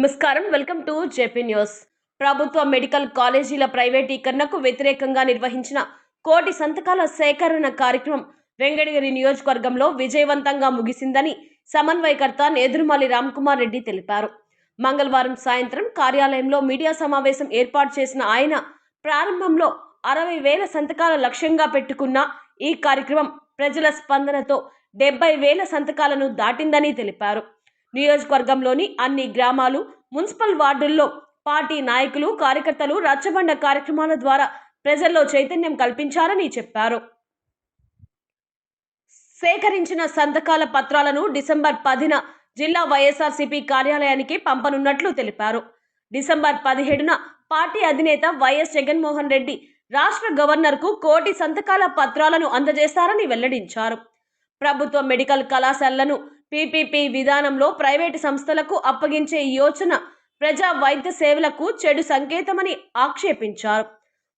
నమస్కారం. Welcome to JP news. ప్రభుత్వ medical కాలేజీల ప్రైవేటీకరణకు వ్యతిరేకంగా నిర్వహించిన కోటి సంతకాల సేకరణ కార్యక్రమం వెంకటగిరి నియోజకవర్గంలో విజయవంతంగా ముగిసిందని సమన్వయకర్త నేదురుమాలి రామ్కుమార్ రెడ్డి తెలిపారు. మంగళవారం సాయంత్రం కార్యాలయంలో మీడియా సమావేశం ఏర్పాటు చేసిన ఆయన ప్రారంభంలో అరవై వేల సంతకాల లక్ష్యంగా పెట్టుకున్న ఈ కార్యక్రమం ప్రజల స్పందనతో డెబ్బై వేల సంతకాలను దాటిందని తెలిపారు. నియోజకవర్గంలోని అన్ని గ్రామాలు మున్సిపల్ వార్డుల్లో పార్టీ నాయకులు కార్యకర్తలు రచ్చబండ కార్యక్రమాల ద్వారా ప్రజల్లో చైతన్యం కల్పించారని చెప్పారు. సేకరించిన సంతకాల పత్రాలను డిసెంబర్ పదిన జిల్లా వైఎస్ఆర్సీపీ కార్యాలయానికి పంపనున్నట్లు తెలిపారు. డిసెంబర్ పదిహేడున పార్టీ అధినేత వైఎస్ జగన్మోహన్ రెడ్డి రాష్ట్ర గవర్నర్కు కోటి సంతకాల పత్రాలను అందజేస్తారని వెల్లడించారు. ప్రభుత్వ మెడికల్ కళాశాలలను పీపీపీ విధానంలో ప్రైవేటు సంస్థలకు అప్పగించే యోచన ప్రజా వైద్య సేవలకు చెడు సంకేతమని ఆక్షేపించారు.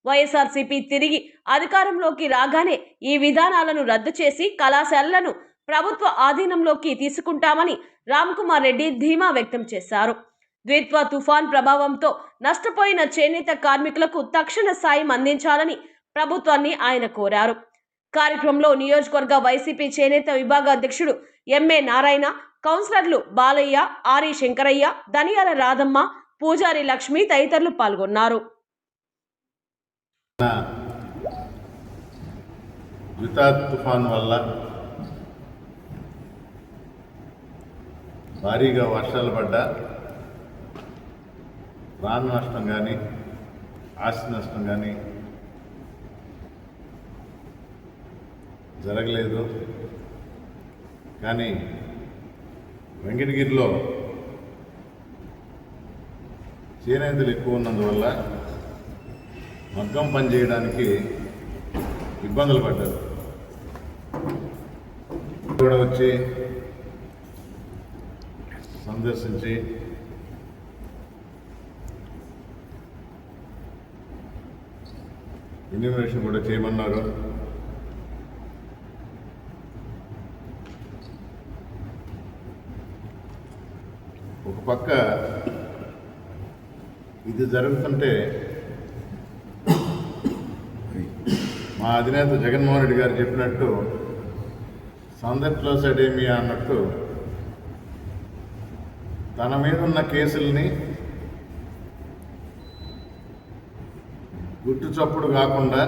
వైఎస్ఆర్సీపీ తిరిగి అధికారంలోకి రాగానే ఈ విధానాలను రద్దు చేసి కళాశాలలను ప్రభుత్వ ఆధీనంలోకి తీసుకుంటామని రామ్కుమార్ రెడ్డి ధీమా వ్యక్తం చేశారు. ద్విత్వ తుఫాన్ ప్రభావంతో నష్టపోయిన చేనేత కార్మికులకు తక్షణ సాయం అందించాలని ప్రభుత్వాన్ని ఆయన కోరారు. కార్యక్రమంలో నియోజకవర్గ వైసీపీ చేనేత విభాగ అధ్యక్షుడు ఎంఏ నారాయణ కౌన్సిలర్లు బాలయ్య ఆరి శంకరయ్య దనియాల రాధమ్మ పూజారి లక్ష్మి తదితరులు పాల్గొన్నారు. తుఫాన్ వల్ల భారీగా వర్షాలు పడ్డా ప్రాణ నష్టం కానీ ఆస్తి నష్టం కానీ జరగలేదు. కానీ వెంకటగిరిలో చేనేతలు ఎక్కువ ఉన్నందువల్ల మగ్గం పని చేయడానికి ఇబ్బందులు పడ్డారు. కూడా వచ్చి సందర్శించి ఇన్యూమినేషన్ కూడా చేయమన్నారు ఒక పక్క ఇది జరుగుతుంటే మా అధినేత జగన్మోహన్ రెడ్డి గారు చెప్పినట్టు సందర్ప్లోసైడేమియా అన్నట్టు తన మీద ఉన్న కేసుల్ని గుట్టు చప్పుడు కాకుండా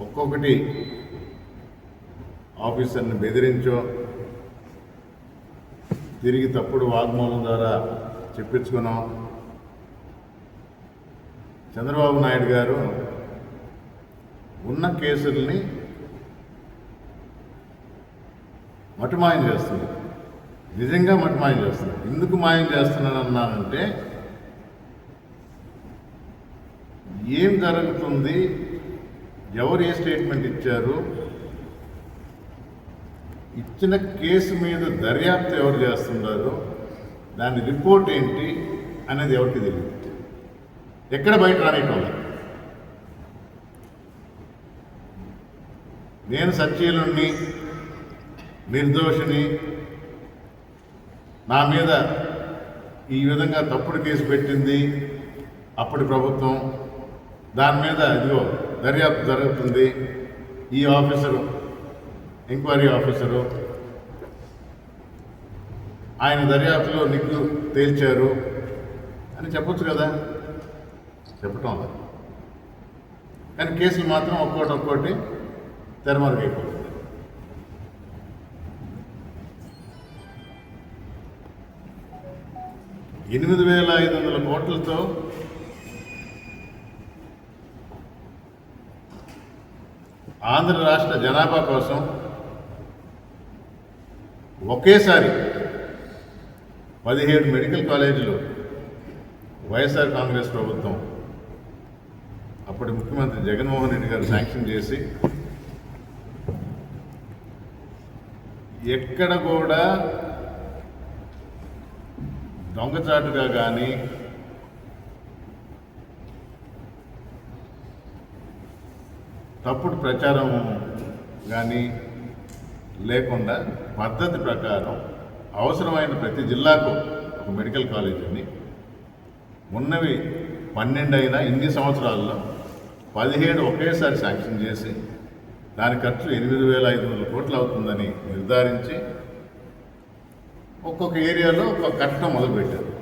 ఒక్కొక్కటి ఆఫీసర్ని బెదిరించో తిరిగి తప్పుడు వాగ్మూలం ద్వారా చెప్పించుకున్నాం. చంద్రబాబు నాయుడు గారు ఉన్న కేసుల్ని మటుమాయం చేస్తుంది నిజంగా మటుమాయం చేస్తుంది ఎందుకు మాయం చేస్తున్నాను అన్నానంటే ఏం జరుగుతుంది ఎవరు ఏ స్టేట్మెంట్ ఇచ్చారు ఇచ్చిన కేసు మీద దర్యాప్తు ఎవరు చేస్తున్నారో దాని రిపోర్ట్ ఏంటి అనేది ఎవరికి తెలియదు. ఎక్కడ బయట రానిటం నేను సత్యీలుణ్ణి నిర్దోషిని నా మీద ఈ విధంగా తప్పుడు కేసు పెట్టింది అప్పటి ప్రభుత్వం దాని మీద ఇదిగో దర్యాప్తు జరుగుతుంది. ఈ ఆఫీసరు ఎంక్వైరీ ఆఫీసరు ఆయన దర్యాప్తులో నిగ్గు తేల్చారు అని చెప్పొచ్చు కదా. చెప్పటం కానీ కేసులు మాత్రం ఒక్కోటి ఒక్కోటి తెరమరుగైపోతుంది. ఎనిమిది వేల ఐదు వందల కోట్లతో ఆంధ్ర రాష్ట్ర జనాభా కోసం ఒకేసారి పదిహేడు మెడికల్ కాలేజీలు వైఎస్ఆర్ కాంగ్రెస్ ప్రభుత్వం అప్పటి ముఖ్యమంత్రి జగన్మోహన్ రెడ్డి గారు శాంక్షన్ చేసి ఎక్కడ కూడా దొంగచాటుగా కానీ తప్పుడు ప్రచారం కానీ లేకుండా పద్ధతి ప్రకారం అవసరమైన ప్రతి జిల్లాకు ఒక మెడికల్ కాలేజ్ ఉంది. ఉన్నవి పన్నెండు అయినా ఇన్ని సంవత్సరాల్లో పదిహేడు ఒకేసారి శాంక్షన్ చేసి దాని ఖర్చు ఎనిమిది వేల ఐదు వందల కోట్లు అవుతుందని నిర్ధారించి ఒక్కొక్క ఏరియాలో ఒక కట్టడం మొదలుపెట్టారు.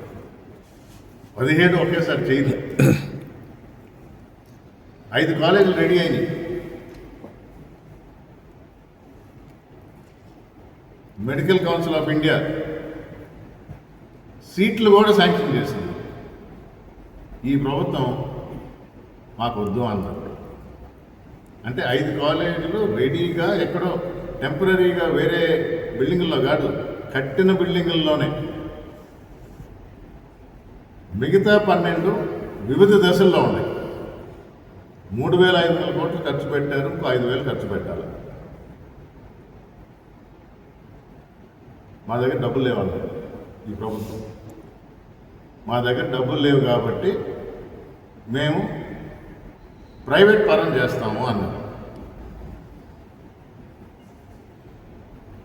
పదిహేడు ఒకేసారి చేయలేదు. ఐదు కాలేజీలు రెడీ అయినాయి. మెడికల్ కౌన్సిల్ ఆఫ్ ఇండియా సీట్లు కూడా శాంక్షన్ చేసింది. ఈ ప్రభుత్వం మాకు వద్దు అన్నారు. అంటే ఐదు కాలేజీలు రెడీగా ఎక్కడో టెంపరీగా వేరే బిల్డింగుల్లో కాదు కట్టిన బిల్డింగుల్లోనే. మిగతా పన్నెండు వివిధ దశల్లో ఉన్నాయి. మూడు వేల ఐదు వందల కోట్లు ఖర్చు పెట్టారు ఇంకో ఐదు వేలు ఖర్చు పెట్టాలి. మా దగ్గర డబ్బులు లేవన్నారు ఈ ప్రభుత్వం. మా దగ్గర డబ్బులు లేవు కాబట్టి మేము ప్రైవేట్ పరం చేస్తాము అన్నారు.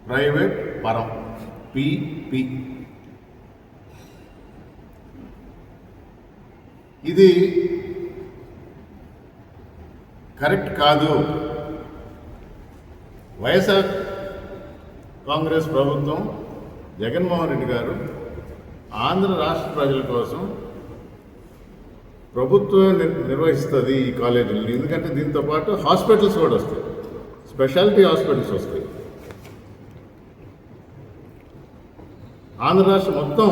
ప్రైవేట్ పరం పిపి ఇది కరెక్ట్ కాదు. వైఎస్ఆర్ కాంగ్రెస్ ప్రభుత్వం జగన్మోహన్ రెడ్డి గారు ఆంధ్ర రాష్ట్ర ప్రజల కోసం ప్రభుత్వం నిర్వహిస్తుంది ఈ కాలేజీలను ఎందుకంటే దీంతో పాటు హాస్పిటల్స్ కూడా వస్తాయి. స్పెషాలిటీ హాస్పిటల్స్ వస్తాయి. ఆంధ్ర రాష్ట్రం మొత్తం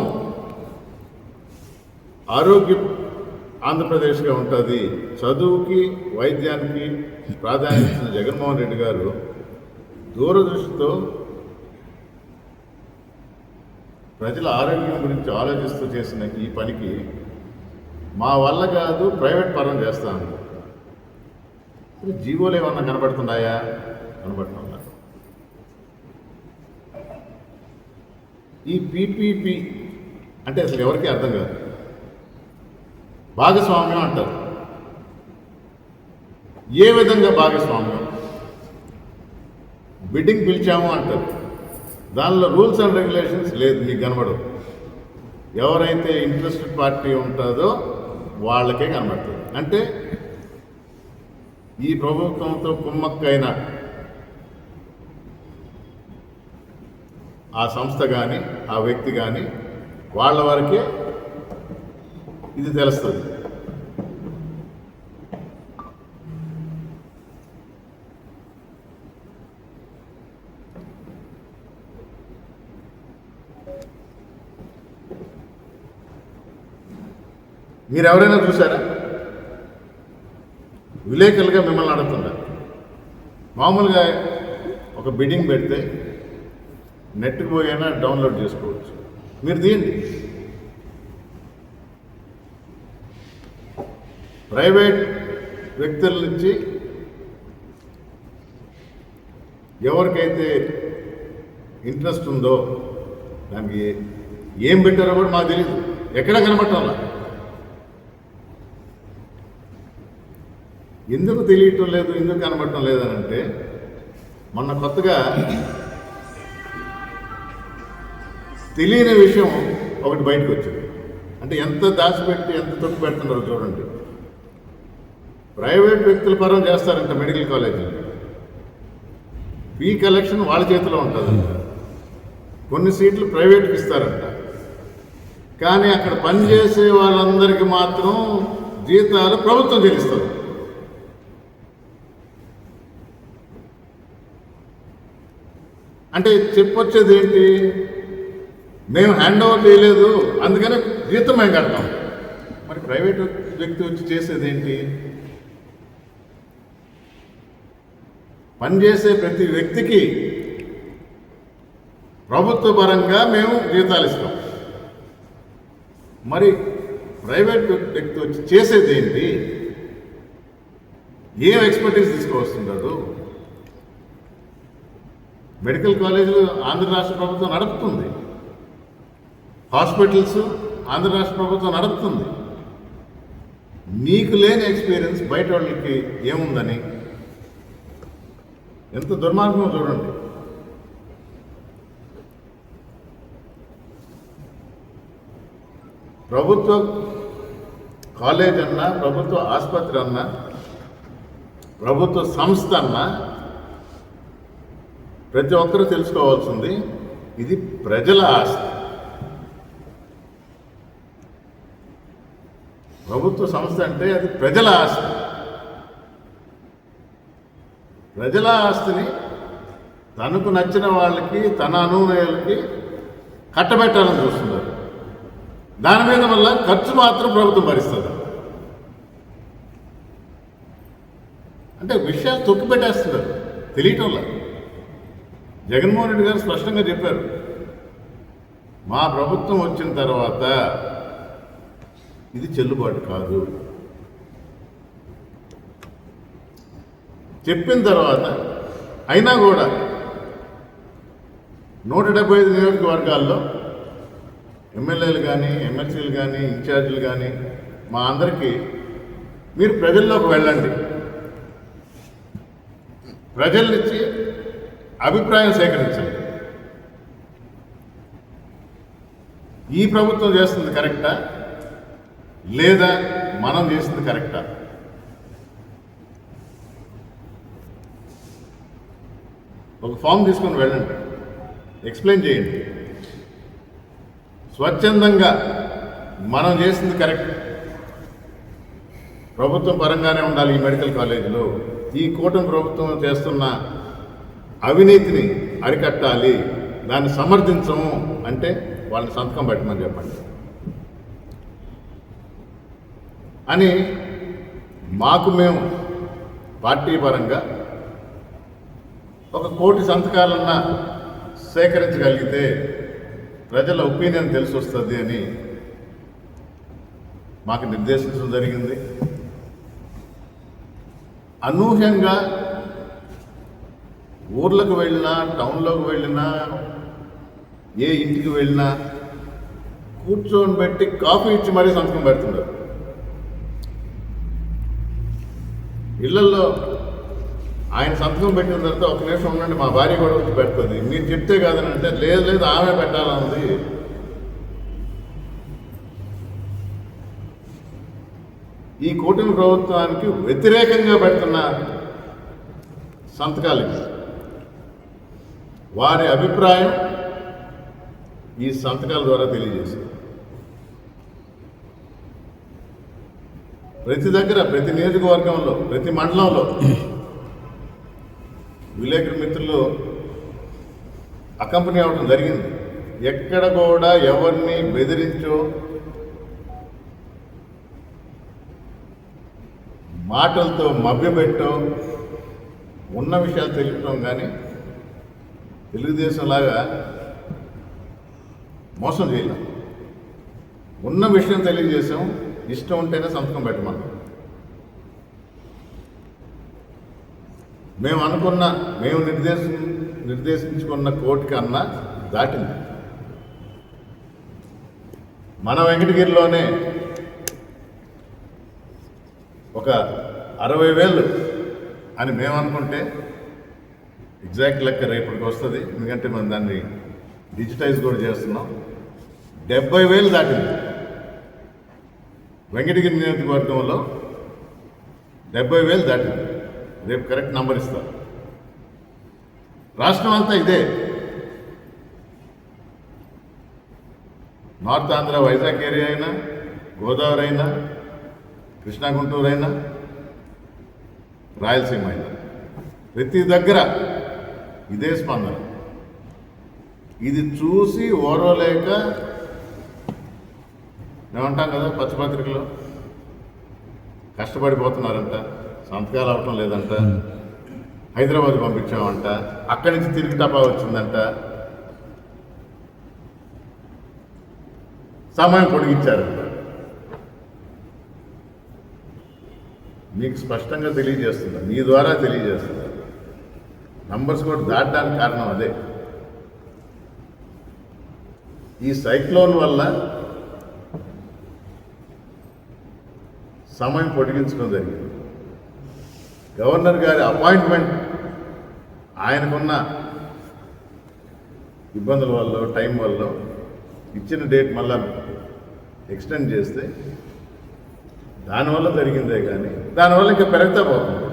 ఆరోగ్య ఆంధ్రప్రదేశ్గా ఉంటుంది. చదువుకి వైద్యానికి ప్రాధాన్యత జగన్మోహన్ రెడ్డి గారు దూరదృష్టితో ప్రజల ఆరోగ్యం గురించి ఆలోచిస్తూ చేసిన ఈ పనికి మా వల్ల కాదు ప్రైవేట్ పరం చేస్తాను. జీవోలు ఏమన్నా కనబడుతున్నాయా? కనబడుతున్నా ఈ పీపీపీ అంటే అసలు ఎవరికి అర్థం కాదు. భాగస్వామ్యం అంటారు. ఏ విధంగా భాగస్వామ్యం? బిడ్డింగ్ పిలిచాము అంటారు. దానిలో రూల్స్ అండ్ రెగ్యులేషన్స్ లేదు మీకు కనబడవు. ఎవరైతే ఇంట్రెస్టెడ్ పార్టీ ఉంటుందో వాళ్ళకే కనబడుతుంది. అంటే ఈ ప్రభుత్వంతో కుమ్మక్కైన ఆ సంస్థ కానీ ఆ వ్యక్తి కానీ వాళ్ళ వరకే ఇది తెలుస్తుంది. మీరు ఎవరైనా చూసారా విలేకరులుగా మిమ్మల్ని అడుగుతున్నారు మామూలుగా ఒక బిడ్డింగ్ పెడితే నెట్కి పోయినా డౌన్లోడ్ చేసుకోవచ్చు. మీరు తీయండి. ప్రైవేట్ వ్యక్తుల నుంచి ఎవరికైతే ఇంట్రెస్ట్ ఉందో దానికి ఏం పెట్టారో కూడా మాకు తెలియదు ఎక్కడ కనబట్టాలా ఎందుకు తెలియటం లేదు ఎందుకు కనబడటం లేదని అంటే మొన్న కొత్తగా తెలియని విషయం ఒకటి బయటకు వచ్చింది. అంటే ఎంత దాచిపెట్టి ఎంత తొక్కు పెడుతున్నారో చూడండి. ప్రైవేట్ వ్యక్తుల పరం చేస్తారంట మెడికల్ కాలేజీలు. ఫీ కలెక్షన్ వాళ్ళ చేతిలో ఉంటుందంట. కొన్ని సీట్లు ప్రైవేట్కి ఇస్తారంట. కానీ అక్కడ పనిచేసే వాళ్ళందరికీ మాత్రం జీతాలు ప్రభుత్వం చెల్లిస్తుంది. అంటే చెప్పొచ్చేది ఏంటి? మేము హ్యాండ్ ఓవర్ చేయలేదు అందుకనే జీతం మేము కడతాం? మరి ప్రైవేట్ వ్యక్తి వచ్చి చేసేది ఏంటి? పనిచేసే ప్రతి వ్యక్తికి ప్రభుత్వ పరంగా మేము జీతాలు ఇస్తాం. మరి ప్రైవేట్ వ్యక్తి వచ్చి చేసేది ఏంటి? ఏం ఎక్స్పర్టీస్ తీసుకువస్తుంటాడు మెడికల్ కాలేజీలు ఆంధ్ర రాష్ట్ర ప్రభుత్వం నడుపుతుంది. హాస్పిటల్స్ ఆంధ్ర రాష్ట్ర ప్రభుత్వం నడుపుతుంది. నీకు లేని ఎక్స్పీరియన్స్ బయట వాళ్ళకి ఏముందని? ఎంత దుర్మార్గమో చూడండి. ప్రభుత్వ కాలేజ్ అన్నా ప్రభుత్వ ఆసుపత్రి అన్నా ప్రభుత్వ సంస్థ అన్నా ప్రతి ఒక్కరూ తెలుసుకోవాల్సింది ఇది ప్రజల ఆస్తి. ప్రభుత్వ సంస్థ అంటే అది ప్రజల ఆస్తి. ప్రజల ఆస్తిని తనకు నచ్చిన వాళ్ళకి తన అనునయులకి కట్టబెట్టాలని చూస్తున్నారు. దాని మీద వల్ల ఖర్చు మాత్రం ప్రభుత్వం భరిస్తుంది. అంటే విషయాలు తొక్కిపెట్టేస్తున్నారు. తెలియటం లేదు. జగన్మోహన్ రెడ్డి గారు స్పష్టంగా చెప్పారు. మా ప్రభుత్వం వచ్చిన తర్వాత ఇది చెల్లుబాటు కాదు. చెప్పిన తర్వాత అయినా కూడా నూట డెబ్బై ఐదు నియోజకవర్గాల్లో ఎమ్మెల్యేలు కానీ ఎమ్మెల్సీలు కానీ ఇన్ఛార్జీలు కానీ మా అందరికీ మీరు ప్రజల్లోకి వెళ్ళండి. ప్రజల నుంచి అభిప్రాయం సేకరించండి. ఈ ప్రభుత్వం చేస్తుంది కరెక్టా? లేదా మనం చేస్తుంది కరెక్టా? ఒక ఫామ్ తీసుకొని వెళ్ళండి. ఎక్స్ప్లెయిన్ చేయండి. స్వచ్ఛందంగా మనం చేసింది కరెక్ట్. ప్రభుత్వం పరంగానే ఉండాలి ఈ మెడికల్ కాలేజీలో. ఈ కూటమి ప్రభుత్వం చేస్తున్న అవినీతిని అరికట్టాలి దాన్ని సమర్థించము అంటే వాళ్ళని సంతకం పెట్టమని చెప్పండి. అని మాకు మేము పార్టీ పరంగా ఒక కోటి సంతకాలన్నా సేకరించగలిగితే ప్రజల ఒపీనియన్ తెలిసి వస్తుంది అని మాకు నిర్దేశించడం జరిగింది. అనూహ్యంగా ఊర్లకు వెళ్ళినా టౌన్లోకి వెళ్ళినా ఏ ఇంటికి వెళ్ళినా కూర్చొని పెట్టి కాఫీ ఇచ్చి మరీ సంతకం పెడుతున్నారు ఇళ్ళలో ఆయన సంతకం పెట్టిన తర్వాత ఒక నిమిషం ఉండండి మా భార్య కూడా వచ్చి పెడుతుంది. మీరు చెప్తే కాదని అంటే లేదు లేదు ఆమె పెట్టాలన్నది ఈ కూటమి ప్రభుత్వానికి వ్యతిరేకంగా పెడుతున్న సంతకాలు ఇవి. వారి అభిప్రాయం ఈ సంతకాల ద్వారా తెలియజేసింది ప్రతి దగ్గర ప్రతి నియోజకవర్గంలో ప్రతి మండలంలో విలేకరు మిత్రులు అకంపెనీ అవడం జరిగింది. ఎక్కడ కూడా ఎవరిని బెదిరించో మాటలతో మభ్యపెట్టో ఉన్న విషయాలు తెలియటం కానీ తెలుగుదేశం లాగా మోసం చేయలేం. ఉన్న విషయం తెలియజేసాం ఇష్టం ఉంటేనే సంతకం పెట్టమన్నాం. మేము అనుకున్న మేము నిర్దేశం నిర్దేశించుకున్న కోర్టు కన్నా దాటింది. మన వెంకటగిరిలోనే ఒక అరవై వేలు అని మేము అనుకుంటే ఎగ్జాక్ట్ లెక్క రేపటికి వస్తుంది. ఎందుకంటే మనం దాన్ని డిజిటైజ్ కూడా చేస్తున్నాం. డెబ్బై వేలు దాటింది. వెంకటగిరి నియోజకవర్గంలో డెబ్బై వేలు దాటింది. రేపు కరెక్ట్ నంబర్ ఇస్తారు రాష్ట్రం అంతా ఇదే. నార్త్ ఆంధ్ర వైజాగ్ ఏరియా అయినా గోదావరి అయినా కృష్ణా గుంటూరు అయినా రాయలసీమ అయినా. ప్రతి దగ్గర ఇదే స్పందన. ఇది చూసి ఓర్వలేక మేమంటాం కదా పచ్చపత్రికలో కష్టపడిపోతున్నారంట సంతకాలు అవటం లేదంట హైదరాబాద్ పంపించామంట అక్కడి నుంచి తిరిగి టపా వచ్చిందంట. సమయం పొడిగించారంట మీకు స్పష్టంగా తెలియజేస్తుంది మీ ద్వారా తెలియజేస్తుంది నంబర్స్ కూడా దాటడానికి కారణం అదే. ఈ సైక్లోన్ వల్ల సమయం పొడిగించడం జరిగింది. గవర్నర్ గారి అపాయింట్మెంట్ ఆయనకున్న ఇబ్బందుల వల్ల టైం వల్ల ఇచ్చిన డేట్ మళ్ళా ఎక్స్టెండ్ చేస్తే దానివల్ల జరిగిందే కానీ దానివల్ల ఇంకా పెరుగుతా పోతుంది.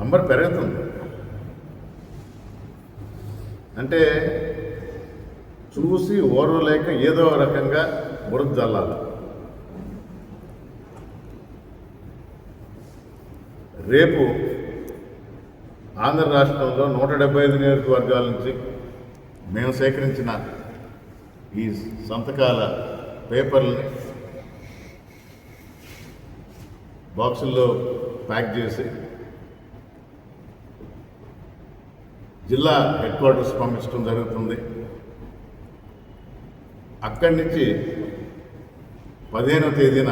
నంబర్ పెరుగుతుంది. అంటే చూసి ఓర్వలేక ఏదో రకంగా బురద జల్లాలి. రేపు ఆంధ్ర రాష్ట్రంలో నూట డెబ్బై ఐదు నియోజకవర్గాల నుంచి మేము సేకరించిన ఈ సంతకాల పేపర్లని బాక్సుల్లో ప్యాక్ చేసి జిల్లా హెడ్ క్వార్టర్స్ పంపించడం జరుగుతుంది. అక్కడి నుంచి పదిహేనవ తేదీన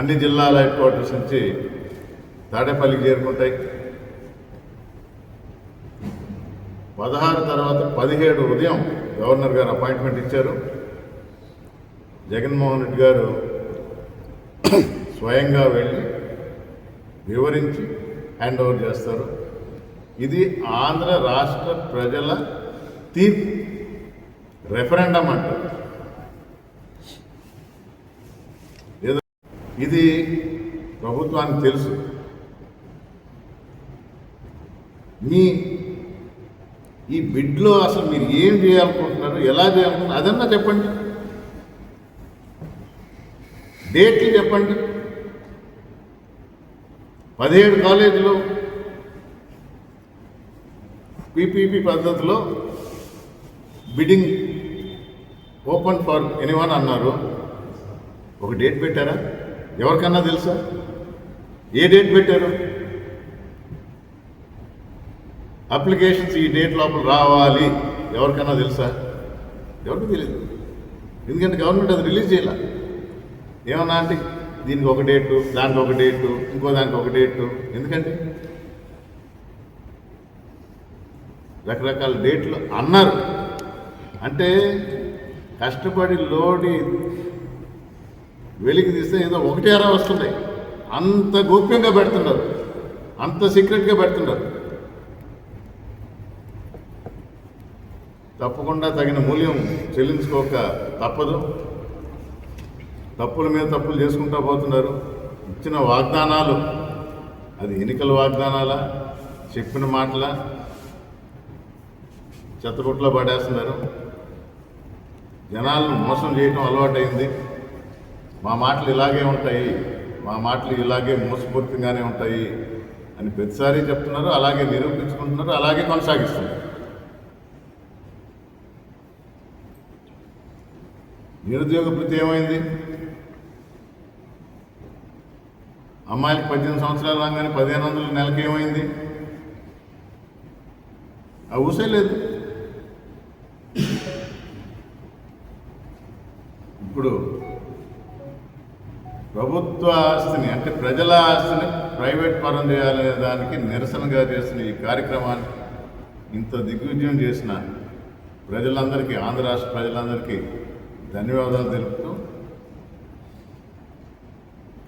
అన్ని జిల్లాల హెడ్ క్వార్టర్స్ నుంచి తాడేపల్లికి చేరుకుంటాయి. పదహారు తర్వాత పదిహేడు ఉదయం గవర్నర్ గారు అపాయింట్మెంట్ ఇచ్చారు. జగన్మోహన్ రెడ్డి గారు స్వయంగా వెళ్ళి వివరించి హ్యాండ్ ఓవర్ చేస్తారు. ఇది ఆంధ్ర రాష్ట్ర ప్రజల తీర్పు. రెఫరెండం అంటారు. ఇది ప్రభుత్వానికి తెలుసు. మీ ఈ బిడ్లో అసలు మీరు ఏం చేయాలనుకుంటున్నారు ఎలా చేయాలనుకుంటున్నారు అదన్నా చెప్పండి. డేట్లు చెప్పండి. పదిహేడు కాలేజీలో పీపీపీ పద్ధతిలో బిడ్డింగ్ ఓపెన్ ఫర్ ఎనీవన్ అన్నారు. ఒక డేట్ పెట్టారా? ఎవరికన్నా తెలుసా? ఏ డేట్ పెట్టారు? అప్లికేషన్స్ ఈ డేట్ లోపల రావాలి. ఎవరికన్నా తెలుసా? ఎవరికి తెలియదు ఎందుకంటే గవర్నమెంట్ అది రిలీజ్ చేయాల. ఏమన్నా అంటే దీనికి ఒక డేటు దానికి ఒక డేటు ఇంకో దానికి ఒక డేటు. ఎందుకంటే రకరకాల డేట్లు అన్నారు. అంటే కష్టపడి లోడి వెలికి తీస్తే ఏదో ఒకటి అరా వస్తున్నాయి. అంత గోప్యంగా పెడుతున్నారు. అంత సీక్రెట్గా పెడుతున్నారు. తప్పకుండా తగిన మూల్యం చెల్లించుకోక తప్పదు. తప్పుల మీద తప్పులు చేసుకుంటూ పోతున్నారు. ఇచ్చిన వాగ్దానాలు అది ఎన్నికల వాగ్దానాలా చెప్పిన మాటల చెత్తబుట్లో పడేస్తున్నారు. జనాలను మోసం చేయటం అలవాటైంది. మా మాటలు ఇలాగే ఉంటాయి. మా మాటలు ఇలాగే మోసపూరితంగానే ఉంటాయి అని ప్రతిసారి చెప్తున్నారు అలాగే నిరూపించుకుంటున్నారు అలాగే కొనసాగిస్తున్నారు. నిరుద్యోగ వృత్తి ఏమైంది? అమ్మాయికి పద్దెనిమిది సంవత్సరాలు రాగానే పదిహేను వందల నెలకి ఏమైంది ఆ ఊసే లేదు. ఇప్పుడు ప్రభుత్వ ఆస్తిని అంటే ప్రజల ఆస్తిని ప్రైవేట్ పరం చేయాలనే దానికి నిరసనగా చేసిన ఈ కార్యక్రమాన్ని ఇంత దిగ్విజయం చేసిన ప్రజలందరికీ ఆంధ్ర రాష్ట్ర ప్రజలందరికీ ధన్యవాదాలు తెలుపుతూ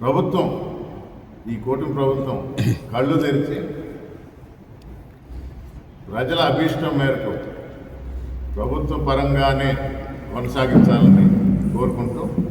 ప్రభుత్వం ఈ కూటమి ప్రభుత్వం కళ్ళు తెరిచి ప్రజల అభీష్టం మేరకు ప్రభుత్వ పరంగానే కొనసాగించాలని కోరుకుంటూ సెలవు తీసుకుంటాం